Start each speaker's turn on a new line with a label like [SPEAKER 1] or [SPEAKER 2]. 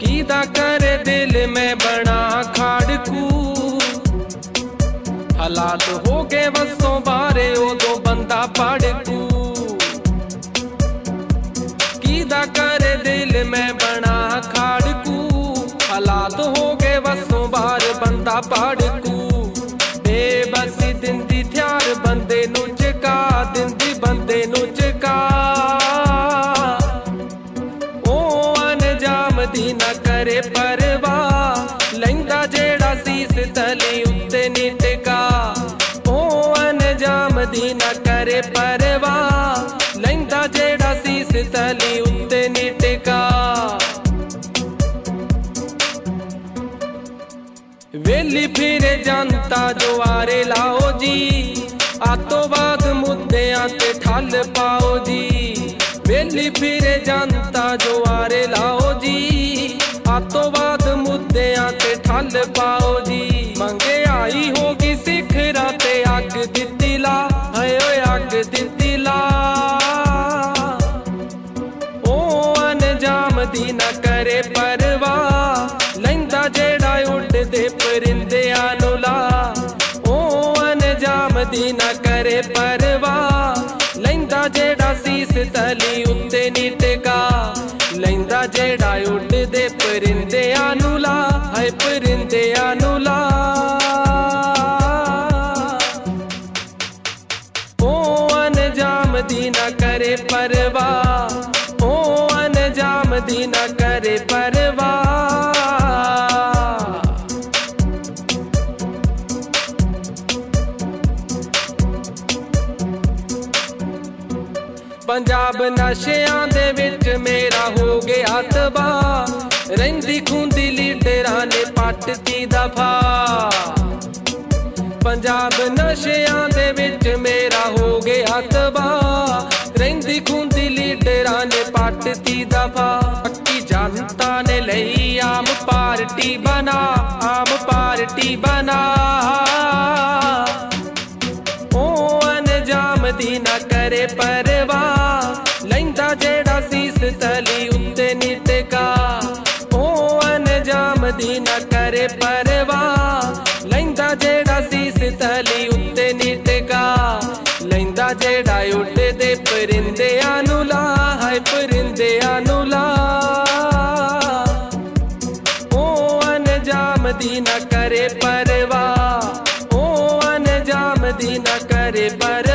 [SPEAKER 1] ਕੀਦਾ ਕਰੇ ਦਿਲ ਮੈਂ ਬਣਾ ਖਾੜਕੂ? ਹਾਲਾਤ ਹੋ ਗਏ ਵਸੋਂ ਬਾਰੇ ਉਦੋਂ ਬੰਦਾ ਪੜਕੂ। ਕੀਦਾ ਕਰੇ ਦਿਲ ਮੈਂ ਬਣਾ ਖਾੜਕੂ? ਹਾਲਾਤ ਹੋ ਗਏ ਵਸੋਂ ਬਾਹਰ, ਬੰਦਾ ਪੜਕੂ। ਬੇਬਸੀ ਦੀ ਨਾ ਕਰੇ ਪਰਵਾਹ। ਲੈਂਦਾ ਜਿਹੜਾ ਸੀਸ ਤਲੀ ਉੱਤੇ ਨੀ ਟਿਕਾ। ਉਹ ਅਨਜਾਮ ਦੀ ਨਾ ਕਰੇ ਪਰਵਾ ਲੈਂਦਾ ਜਿਹੜਾ ਸੀਸ ਤਲੀ ਉੱਤੇ ਨੀ ਟਿਕਾ। ਵੇਲੀ ਫਿਰੇ ਜਨਤਾ ਜੋ ਲਾਓ ਜੀ। ਆਤੋਂ ਬਾਅਦ ਮੁੱਦਿਆਂ ਤੇ ਠੱਲ ਪਾਓ ਜੀ। ਵੇਲੀ ਫਿਰੇ ਜਨਤਾ ਜੋ ਤੇ ਪਾਓ ਜੀ। ਮੰਗੇ ਆਈ ਹੋਗੀ ਸਿਖਰਾਂ ਤੇ ਅੱਗ ਦਿੱਤੀ ਲਾ ਹਏ ਓਏ ਅੱਗ ਦਿੱਤੀ ਲਾ ਉਹ ਅਨਜਾਮ ਦੀ ਨਾ ਕਰੇ ਪਰਵਾ ਲੈਂਦਾ ਜਿਹੜਾ ਉੱਡਦੇ ਪਰਿੰਦਿਆਂ ਨੂੰ ਲਾ। ਓ ਅਨਜਾਮ ਦੀ ਨਾ ਕਰੇ ਪਰਵਾ ਲੈਂਦਾ ਜਿਹੜਾ ਸੀਸ ਤਲੀ ਉੱਤੇ ਨੀ ਟਿਕਾ। ਲੈਂਦਾ ਜਿਹੜਾ ਉੱਡਦੇ ਪਰਿੰਦਿਆਂ ਨੂੰ ਲਾ। ਹਾਏ ਉਹ ਅਨਜਾਮ ਦੀ ਨਾ ਕਰੇ ਪਰਵਾਹ ਪੰਜਾਬ ਨਸ਼ਿਆਂ ਦੇ ਵਿੱਚ ਮੇਰਾ ਹੋ ਗਿਆ ਤਬਾਹ ਰਹਿੰਦੀ ਖੁੰਦੀ ਲੀਡਰਾਂ ਨੇ ਪੱਟਤੀ ਦਫਾ ਪੰਜਾਬ ਨਸ਼ਿਆਂ ਦੇ ਵਿੱਚ ਮੇਰਾ ਹੋ ਗਿਆ ਤਬਾਹ ਨੇ ਦਫਾ ਪੱਕੀ ਜਨਤਾ ਨੇ ਲਈ ਆਮ ਪਾਰਟੀ ਬਣਾ। ਆਮ ਪਾਰਟੀ ਬਣਾ। ਓ ਅਨਜਾਮ ਦੀ ਨਾ ਕਰੇ ਪਰਵਾਹ ਜਿਹੜਾ ਉੱਡਦੇ ਪਰਿੰਦਿਆਂ ਨੂੰ ਲਾ, ਹਾਏ ਪਰਿੰਦਿਆਂ ਨੂੰ ਲਾ। ਉਹ ਅਨਜਾਮ ਦੀ ਨਾ ਕਰੇ ਪਰਵਾ ਉਹ ਅਨਜਾਮ ਦੀ ਨਾ ਕਰੇ ਪਰ